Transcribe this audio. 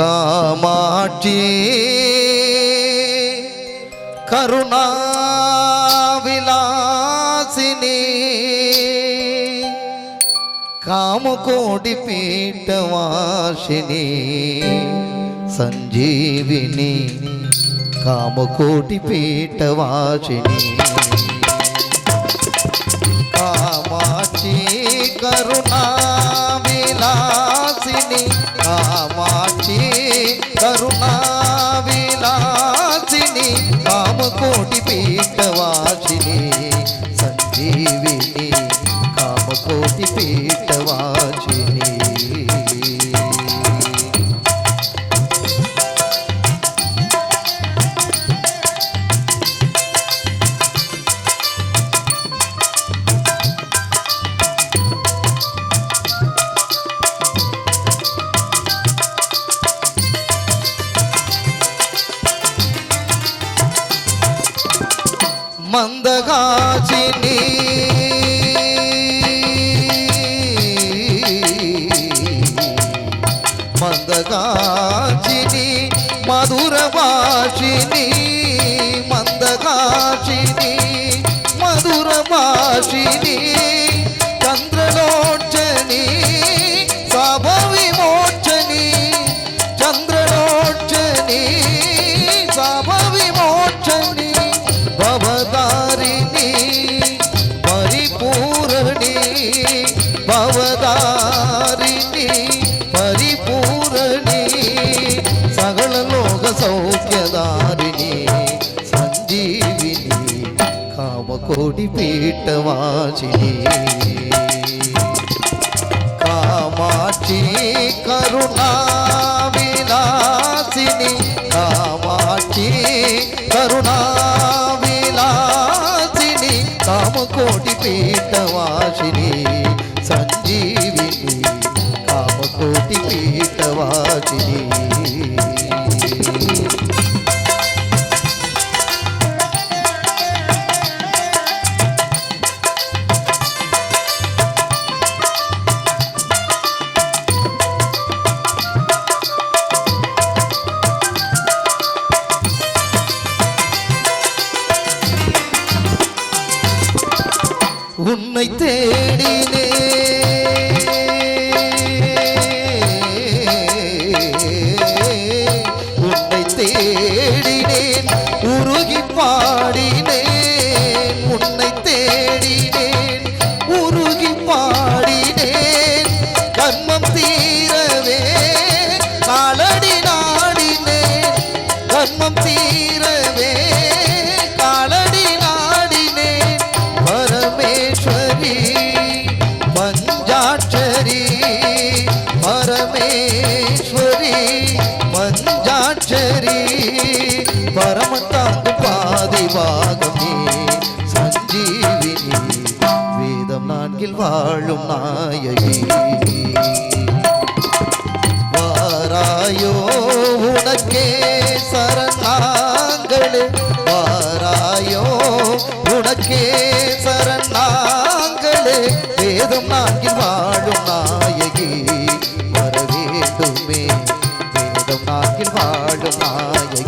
కామాక్షి కరుణా విలాసిని కామకోటి పీఠవాసిని సంజీవిని కామకోటి పీఠవాసిని కామాక్షి కరుణ करुणा विलासिनी कामकोटि पीठवासिनी संजीविनी कामकोटि पीठवासिनी மந்தகாசினி மந்தகாசினி மதுரவாசினி மந்தகாசினி மதுரவாசினி భవదారిణి పరిపూరణి భవదారిణి పరిపూరణి సగల లోక సౌఖ్యదారిణి సంజీవిని కామకోటి పీఠవాసిని కామాక్షి కరుణా విలాసిని కామాక్షి కరుణా కామకోటి పీఠవాసిని సంజీవిని కామకోటి పీఠవాసిని. உன்னை தேடினே. உன்னை தேடினேன் உருகி பாடினேன் உன்னை தேடினேன். பரமேஸ்வரி பரமத்தாக்கு பாதி பாகமே சஞ்சீவினி வேதம் நான்கில் வாழும் நாயகி. வாராயோ உனக்கே சரணாங்களே வாராயோ உனக்கே சரணாங்களே வேதம் நான்கில் வா ஆடும் நாயகி